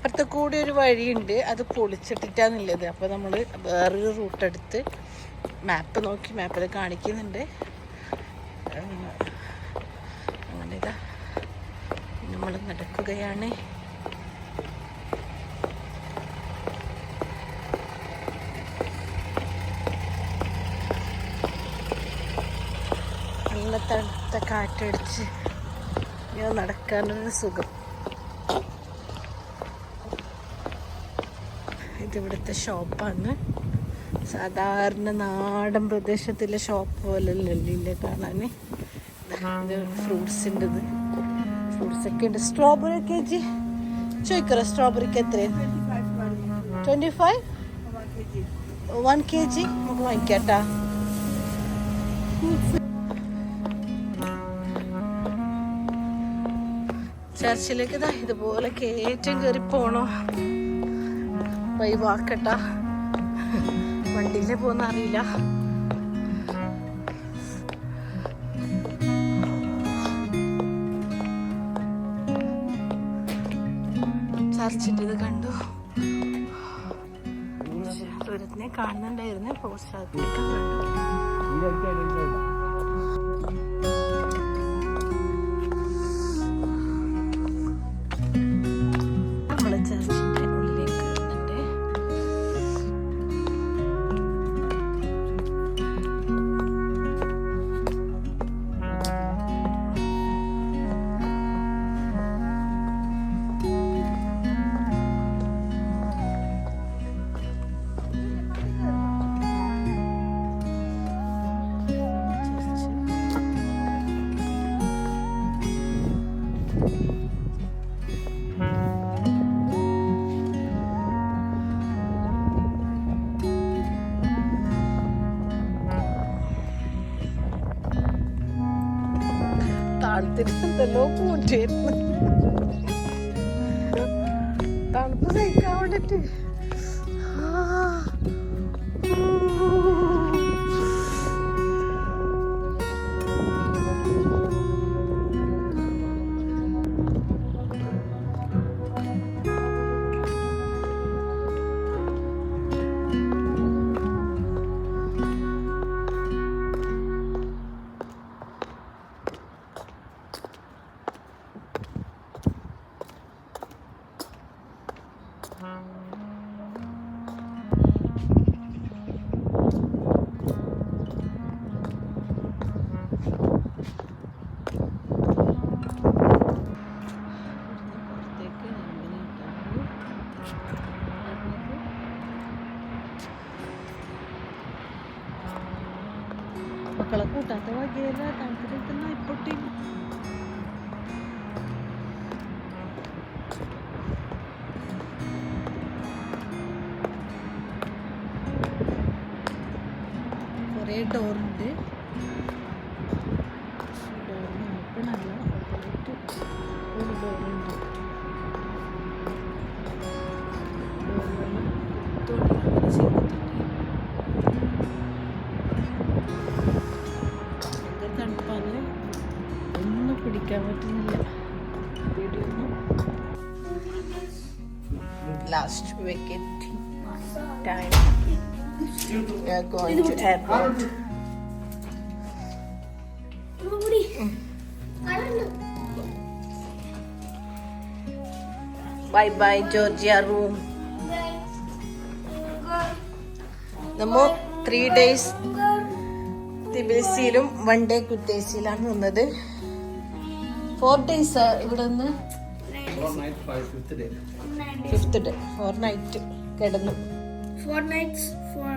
അപ്പുറത്തെ കൂടി ഒരു വഴിയുണ്ട്. അത് പൊളിച്ചിട്ടിട്ടാന്നുള്ളത് അപ്പോൾ നമ്മൾ വേറൊരു റൂട്ട് എടുത്ത് മാപ്പ് നോക്കി മാപ്പിൽ കാണിക്കുന്നുണ്ട്. അങ്ങനെതാ നമ്മൾ നടക്കുകയാണ്. നല്ല തണുത്ത കാറ്റടിച്ച് ഇങ്ങനെ നടക്കാനൊരു സുഖം. ഇതിവിടുത്തെ ഷോപ്പാണ്. സാധാരണ നാടൻ പ്രദേശത്തിലെ ഷോപ്പ് പോലെ അല്ലല്ലേ കാണാൻ ഫ്രൂട്ട്സിന്റെ ഫ്രൂട്ട്സ് ഒക്കെ ഉണ്ട്. സ്ട്രോബെറി ഒക്കെ ചേച്ചി ചോദിക്കറോ സ്ട്രോബെറിക്ക് എത്രയാണ് twenty five one K G നമുക്ക് വാങ്ങിക്കാട്ടാ. ചർച്ചിലേക്ക് ഇതാ ഇതുപോലെ കയറ്റം കയറി പോണോ? വൈവാക്കട്ട വണ്ടിയിലെ പോകുന്ന അറിയില്ല. ചർച്ചിന്റെ കണ്ടു. ദൂരത്തിനെ കാണുന്നുണ്ടായിരുന്നു. പോസ്റ്റൊക്കെ കണ്ടു. వాళ్ళు తిన్నంతలోపు చేతులు తలుపు కావాలంటే മക്കളെ കൂട്ടാത്ത വകയല്ല തണുത്തിരിക്കുന്ന ഇപ്പൊട്ടി കുറേ ഡോറുണ്ട് last vacate time We are going to airport. Bye bye Georgia room. നമ്മ ത്രീ ഡേയ്സ് തിബിലിസിയിലും വൺ ഡേ കുത്തേസിയിലാണ് നിന്നത് ഫോർ ഡേയ്സ് ഇവിടെ നിന്ന് ഫിഫ്ത്ത് ഡേ ഫോർ നൈറ്റ് കിടന്നു. Four nights, four,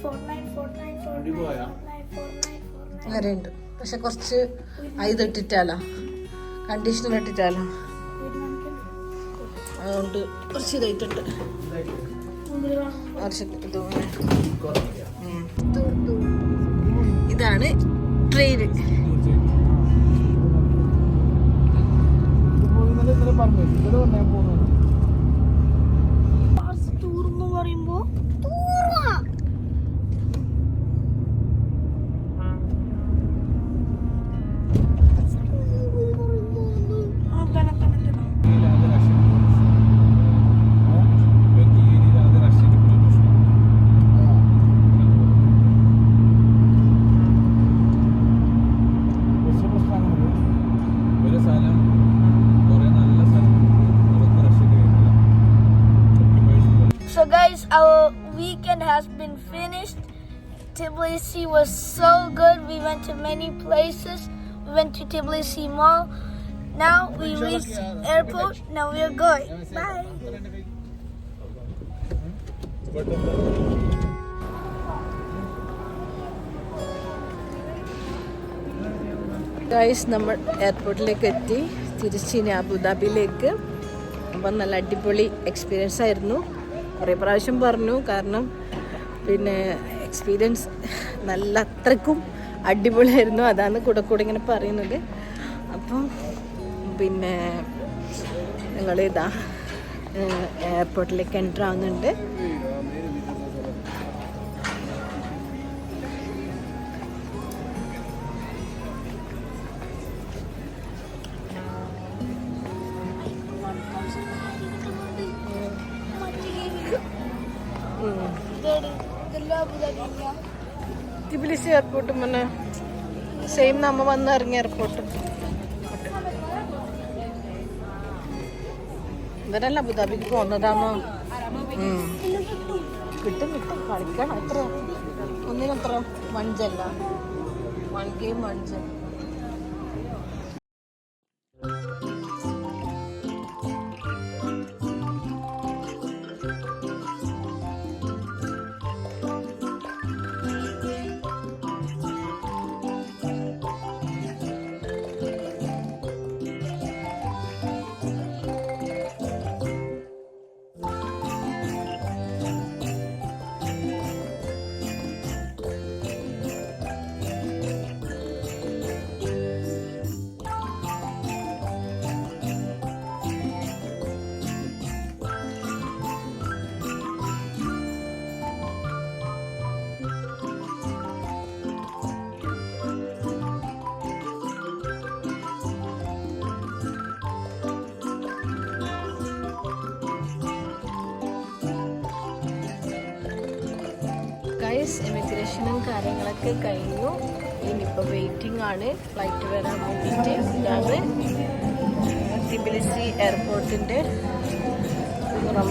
four night, four night, four night, അടിപൊളിയാ. four night, four night, four night. അങ്ങനെ ഉണ്ട് പക്ഷെ കുറച്ച് ഇത് ഇട്ടിട്ടാലോ കണ്ടീഷണർ ഇട്ടിട്ടാലോ അതുകൊണ്ട് കുറച്ച് ഇതായിട്ടുണ്ട്. കുറച്ച് ഇത് ഉം. ഇതാണ് train tour Tbilisi was so good. We went to many places. We went to Tbilisi Mall. Now we reached airport. Now we are going. Bye. Guys നമ്മൾ എയർപോർട്ടിലേക്ക് എത്തി തിരിച്ചിനി അബുദാബിയിലേക്ക് അപ്പം നല്ല അടിപൊളി എക്സ്പീരിയൻസ് ആയിരുന്നു കുറേ പ്രാവശ്യം പറഞ്ഞു കാരണം പിന്നെ എക്സ്പീരിയൻസ് നല്ല അത്രക്കും അടിപൊളിയായിരുന്നു. അതാണ് കൂടെ കൂടെ ഇങ്ങനെ പറയുന്നത്. അപ്പം പിന്നെ ഞങ്ങൾ ഇതാ എയർപോർട്ടിലേക്ക് എന്റർ ആവുന്നുണ്ട്. ഉം. തിബിലിസി എയർപോർട്ട് മുന്നേ സെയിം നമ്മ വന്ന് ഇറങ്ങിയ എയർപോർട്ട് ഇവരല്ല അബുദാബിക്ക് പോന്നതാണോ. കിട്ടും കിട്ടും. കളിക്കണം. എത്ര? ഒന്നിനെത്ര വഞ്ചല്ല. വൺ ഗെയിം വഞ്ച ഗൈസ് എമിഗ്രേഷനും കാര്യങ്ങളൊക്കെ കഴിഞ്ഞു. ഇനിയിപ്പോൾ വെയിറ്റിംഗ് ആണ്. ഫ്ലൈറ്റ് വരാൻ വേണ്ടിയിട്ട് ഇതാണ് തിബിലിസി എയർപോർട്ടിന്റെ പുറം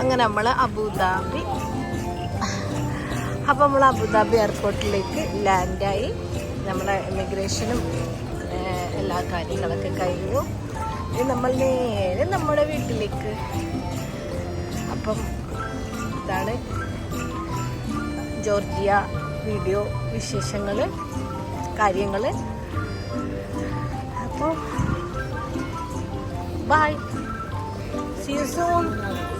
അങ്ങനെ നമ്മൾ അബുദാബി. അപ്പം നമ്മൾ അബുദാബി എയർപോർട്ടിലേക്ക് ലാൻഡായി നമ്മുടെ ഇമിഗ്രേഷനും എല്ലാ കാര്യങ്ങളൊക്കെ കഴിഞ്ഞു. ഇനി നമ്മൾ നേരെ നമ്മുടെ വീട്ടിലേക്ക്. അപ്പം ഇതാണ് ജോർജിയ വീഡിയോ വിശേഷങ്ങൾ കാര്യങ്ങൾ അപ്പോൾ ബൈ സീസോൺ യു